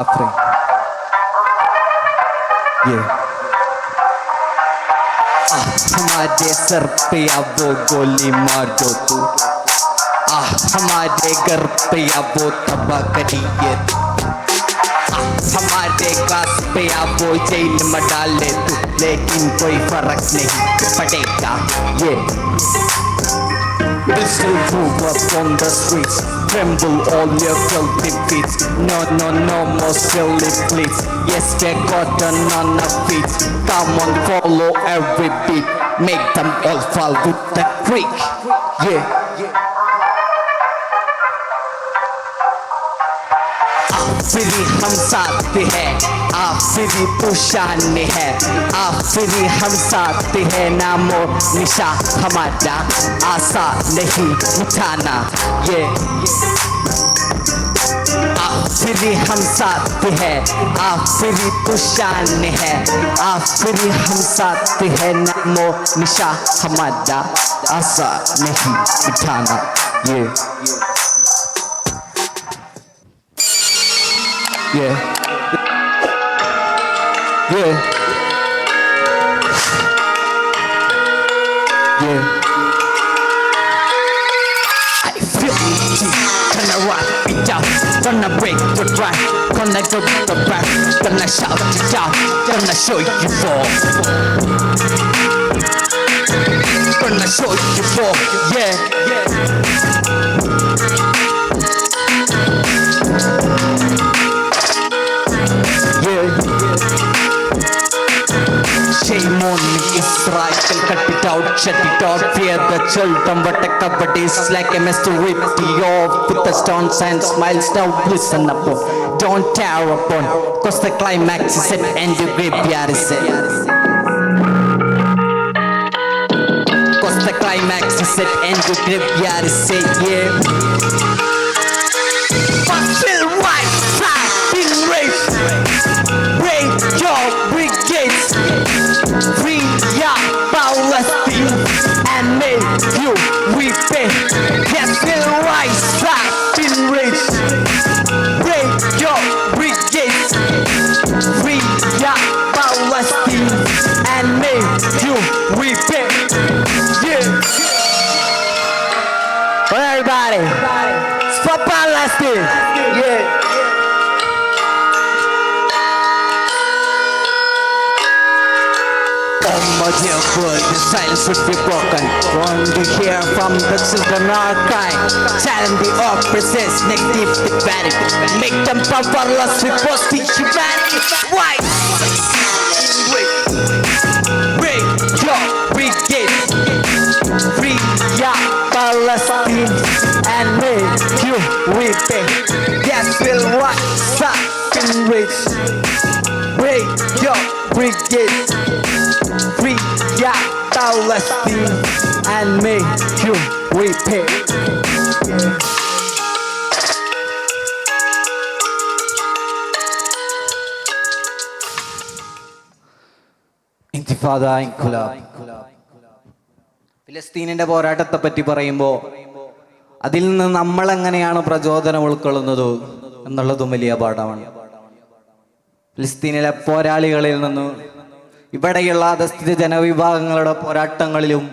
Après. Yeah. Ah, हमारे सर पे अब वो गोली मार दो तू। Ah, हमारे घर पे अब वो तबाह करिए ah, हमारे कास पे अब वो जेल में डाले तू। लेकिन कोई फ़र्क नहीं पड़ेगा। ये Will move up on the streets. Tremble all your filthy feet. No, no, no more silly please Yes, they got on our feet. Come on, follow every beat. Make them all fall with the creek. Yeah आखिरी हम साथ हैं। आखिरी पुशान है। आखिरी हम साथ है। नामो निशा, हमारा आशा नहीं मिटाना ये आखिरी हम साथ हैं। आखिरी पुशान है। आखिरी हम साथ हैं। नामो निशा, हमारा आशा नहीं मिटाना ये Yeah. Yeah. Yeah. I feel it. Gonna rock it out. Gonna break the track. Gonna go the back. Gonna shout it out. Gonna show you fall. Gonna show you. Yeah. Yeah. Yeah. It shut it out. Fear the children, but the cupboard is like a the off with the stones and smiles. Now listen up, don't tear upon, cause the climax is at and the graveyard is set. Cause the climax is at and the graveyard is set, yeah. You repay. Yes, still right side in race. Break your brigades. Free your Palestine and make you repay. Yeah. Well, everybody. It's for Palestine. Yeah. The silence would be broken. When you hear from the children are crying, challenge the oppressors, negative the vanity. Make them powerless with positive humanity. Why? Palestine and make you repay. ഇന്തിഫാദ ഇൻഖുലാബ് ഫിലസ്തീനിന്റെ പോരാട്ടത്തെ പറ്റി പറയുമ്പോൾ അതിൽ നിന്ന് നമ്മൾ എങ്ങനെയാണ് പ്രചോദനം ഉൾക്കൊള്ളുന്നത് എന്നുള്ളതും വലിയ പാഠമാണ് ഫിലിസ്തീനിലെ പോരാളികളിൽ നിന്ന് ഇവിടെയുള്ള അധസ്ഥിത ജനവിഭാഗങ്ങളുടെ പോരാട്ടങ്ങളിലും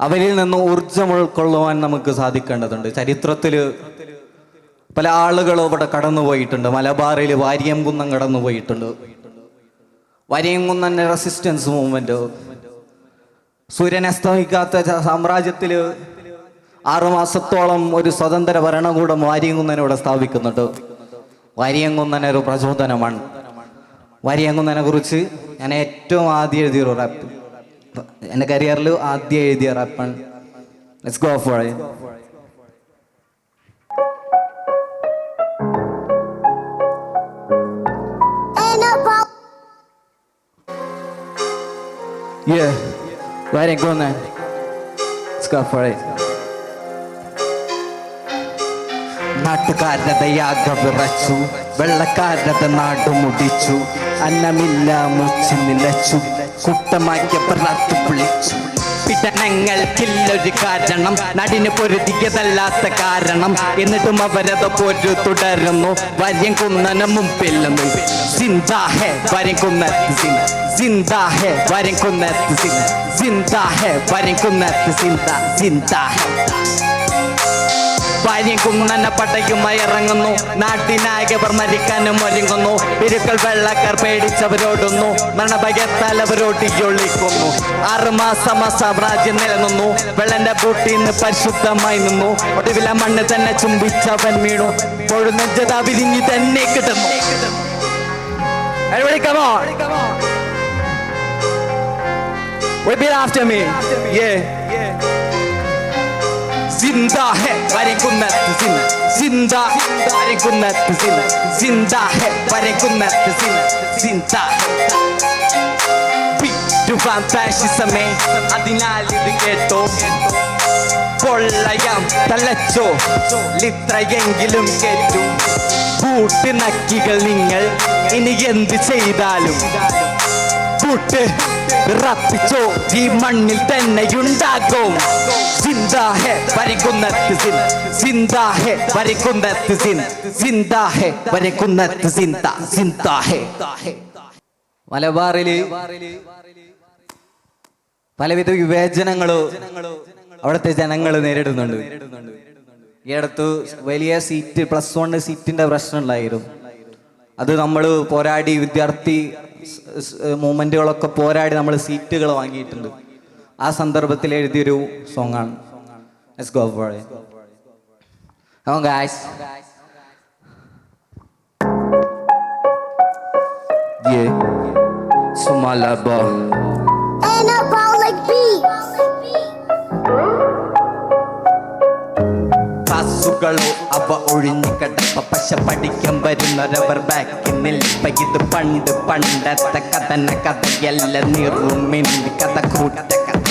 അവരിൽ നിന്ന് ഊർജം ഉൾക്കൊള്ളുവാൻ നമുക്ക് സാധിക്കേണ്ടതുണ്ട്. ചരിത്രത്തിൽ പല ആളുകളും ഇവിടെ കടന്നുപോയിട്ടുണ്ട്. മലബാറിൽ വാര്യംകുന്നം കടന്നുപോയിട്ടുണ്ട്. വാര്യംകുന്നന്റെ റെസിസ്റ്റൻസ് മൂവ്മെന്റ് സൂര്യൻ അസ്തമിക്കാത്ത സാമ്രാജ്യത്തിൽ ആറുമാസത്തോളം ഒരു സ്വതന്ത്ര ഭരണകൂടം വാര്യംകുന്നനെ ഇവിടെ സ്ഥാപിക്കുന്നുണ്ട്. വാര്യംകുന്നൻ ഒരു പ്രചോദനമാണ്. വാര്യംകുന്നനെ കുറിച്ച് ഞാൻ ഏറ്റവും ആദ്യം എഴുതിയ ഒരു റാപ്പ് എന്റെ കരിയറിൽ ആദ്യം എഴുതിയ റാപ്പാണ് let's go for Ain't no problem. Yeah, Variyamkunnan let's go for നാട്ടുകാരുടെ യാഗം വിറച്ചു. നാട് മുടിച്ചു. അന്നമില്ല മുച്ചു നിലച്ചു. കുട്ടമാക്കിയ പ്രാർത്ഥു വിളിച്ചു പീഡനങ്ങൾക്കില്ലൊരു കാരണം. നടിന് പൊരുതിയതല്ലാത്ത കാരണം. എന്നിട്ടും അവരത് പൊരു തുടരുന്നു വര്യം കുന്നന മുമ്പിൽ നിന്നു സിന്ദാ ഹെ വര്യം കുന്നത്ത് സിന്ദ സിന്ദാ ഹെ വര്യം കുന്നത്ത് സിന്താ ഹെ വര്യം കുന്നത്ത് സിന്ദ. സിന്ദാ ഹെ ഭാര്യം കുന്നന പട്ടയുമായി ഇറങ്ങുന്നു. നാട്ടിനായകർ മരിക്കാനും ഒരുങ്ങുന്നു. പിരുക്കൾ വെള്ളക്കാർ പേടിച്ചവരോടുന്നു. മരണഭയത്താൽ അവരോട്ടിയൊളിക്കുന്നു ആറുമാസം ആ സാമ്രാജ്യം നിലനിന്നു. വെള്ളന്റെ ബൂട്ടിന്ന് പരിശുദ്ധമായി നിന്നു. ഒടുവില മണ്ണ് തന്നെ ചുംബിച്ചവൻ വീണു. പൊഴുന്നെഞ്ചത വിരിഞ്ഞു തന്നെ കിട്ടുന്നു Everybody come on. Repeat after me. Yeah. Zinda ഹെ വരയ്ക്കുന്നത് സിന് സിന്ദാ വരയ്ക്കുന്നത് സിന് സിന്ദാ ഹെ വരയ്ക്കുന്നത് സിന് സിന്ദാ ഫാന്താഷിസമേ അതിനാൽ ഇത് കേട്ടോ കൊള്ളയാം തലച്ചോ ലിത്രയെങ്കിലും കേട്ടു കൂട്ടിനക്കികൾ നിങ്ങൾ ഇനി എന്ത് ചെയ്താലും കൂട്ട് റപ്പിച്ചോ ഈ മണ്ണിൽ തന്നെയുണ്ടാകും സിന്ദാ ഹെ വരകുന്നത്ത് സിൻ. സിന്ദാ ഹെ വരകുന്നത്ത് സിൻ. സിന്ദാ ഹെ വരകുന്നത്ത് സിന്ദ സിന്ദാ ഹെ മലബാറിൽ പലവിധ വിവേചനങ്ങളോ അവിടുത്തെ ജനങ്ങൾ നേരിടുന്നുണ്ട്. ഈ അടുത്ത് വലിയ സീറ്റ് പ്ലസ് വൺ സീറ്റിന്റെ പ്രശ്നം ഉണ്ടായിരുന്നു. അത് നമ്മൾ പോരാടി വിദ്യാർത്ഥി മൂവ്മെന്റുകളൊക്കെ പോരാടി നമ്മൾ സീറ്റുകൾ വാങ്ങിയിട്ടുണ്ട് ആ സന്ദർഭത്തിൽ എഴുതിയൊരു സോങ് ആണ് Let's go for it. Come on, guys. Yeah. Sumalaba. Anabolic beats. ക്ലാസ്സുകളോ അവ ഒഴിഞ്ഞു കിടപ്പ പശ പഠിക്കാൻ വരുന്നവരവർ ബാക്കിൽ നിൽപ്പ. ഇത് പണ്ട് പണ്ടത്തെ കഥന കഥയല്ല. നീറുമിന്നി കഥ കൂട്ട കഥ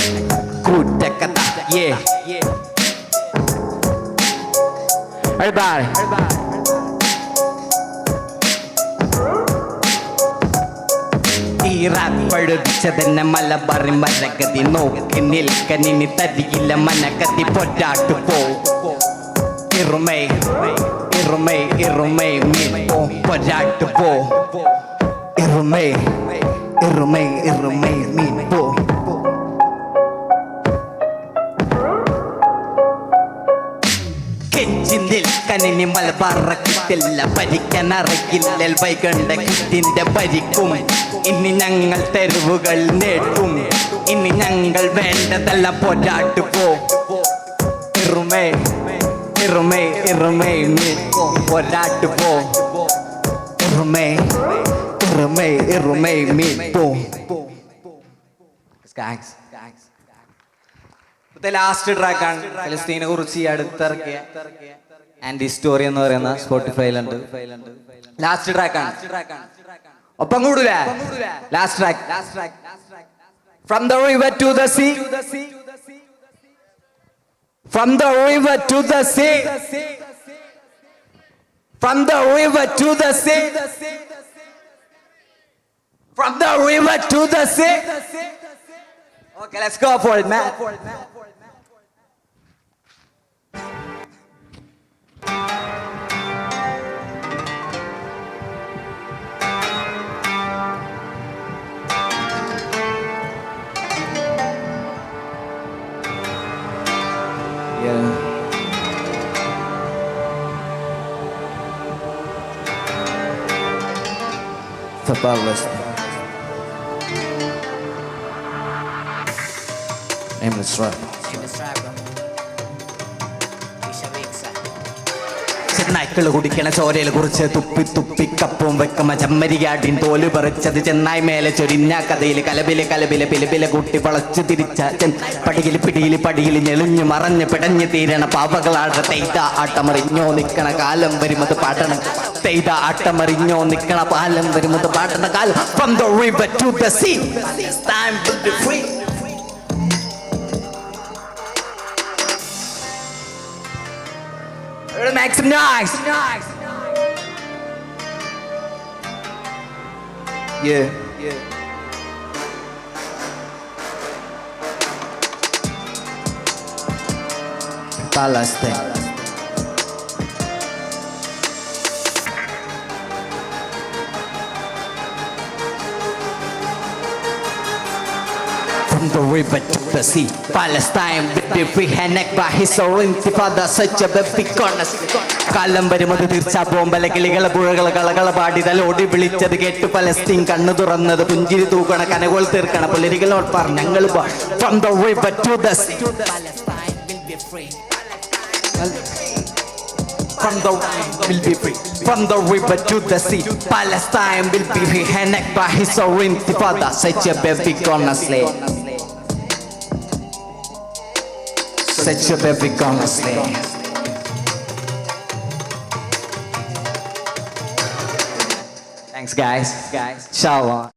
കൂട്ട കഥ ഏ Everybody. തീരാപ്പഴുതിച്ചതെന്നെ മലബറി മരകതി നോക്കി നിൽക്കനിനി തരിയില്ല മനഗതി. പൊറ്റാട്ടു പോ ഇറുമേ ഇറുമേ ഇറുമേ മീ പോ പൊരാട്ടു പോ ഇറുമേ ഇറുമേ ഇറുമേ മീ പോ കെഞ്ചി കനിനി മലബാറ കിട്ടില്ല ഭരിക്കാൻ അറിയില്ല വൈകണ്ട കിട്ടിന്റെ ഭരിക്കും ഇനി ഞങ്ങൾ തെരുവുകൾ നേട്ടും ഇനി ഞങ്ങൾ വേണ്ടതല്ല പോരാട്ടു പോ ഇറുമേ ഇറുമേ ഇറുമേ പോരാട്ടു പോ ഇറുമേ ഇറുമേ ഇറുമേ മീ പോ. ഇപ്പോഴത്തെ ലാസ്റ്റ് ട്രാക്കാണ് ഫലസ്തീനെ കുറിച്ച് ഈ അടുത്തിറക്കിയ ആന്റി സ്റ്റോറി എന്ന് പറയുന്ന സ്പോട്ടിഫൈലുണ്ട് ലാസ്റ്റ് ട്രാക്കാണ് ഒപ്പം കൂടൂല? Last track from the river to the sea From the river to the sea. From the river to the sea. From the river to the sea. Okay, let's go for it, man. Go for it, man. Yeah. about listening. Aimless right. ചെന്നായ്ക്കൾ കുടിക്കണ ചോരയിൽ കുറിച്ച് തുപ്പി തുപ്പി കപ്പും വെക്കമ ചമ്മരിയാടിൻ തോൽ പറിച്ചത് ചെന്നായ് മേലെ ചൊരിഞ്ഞ കഥയിൽ കലബിൽ കലബിൽ പിലിപില കൂട്ടി വളച്ചു തിരിച്ച പടിയിൽ പിടിയിൽ പടിയിൽ ഞെളിഞ്ഞു മറഞ്ഞ് പിടഞ്ഞു തീരണ പാവകളാട തെയ്ത ആട്ടമറിഞ്ഞോ നിക്കണ കാലം വരുമത് പാടണം. തെയ്ത ആട്ടമറിഞ്ഞോ നിക്കണ പാലം വരുമത് പാടണ. കാലം Make some noise. Yeah. Yeah. Palestine. From the river to the sea, Palestine will be neck by his intifada, such a big corner. കാലം വരും അത് തീർച്ച ബോംബല കിളികളെ പുഴകളെ കളകള പാടിതൽ ഓടി വിളിച്ചത് കേട്ട് പലസ്തീൻ കണ്ണു തുറന്നത് പുഞ്ചിരി തൂക്കണ കനകോൾ തീർക്കണ പുലരികളോട് പറഞ്ഞു ഞങ്ങൾ from the river to the sea Palestine will be free from the will be free from the river to the sea Palestine will be and by his own father, such a baby gonna slay set your have become a. Thanks, guys. Guys. Shalom.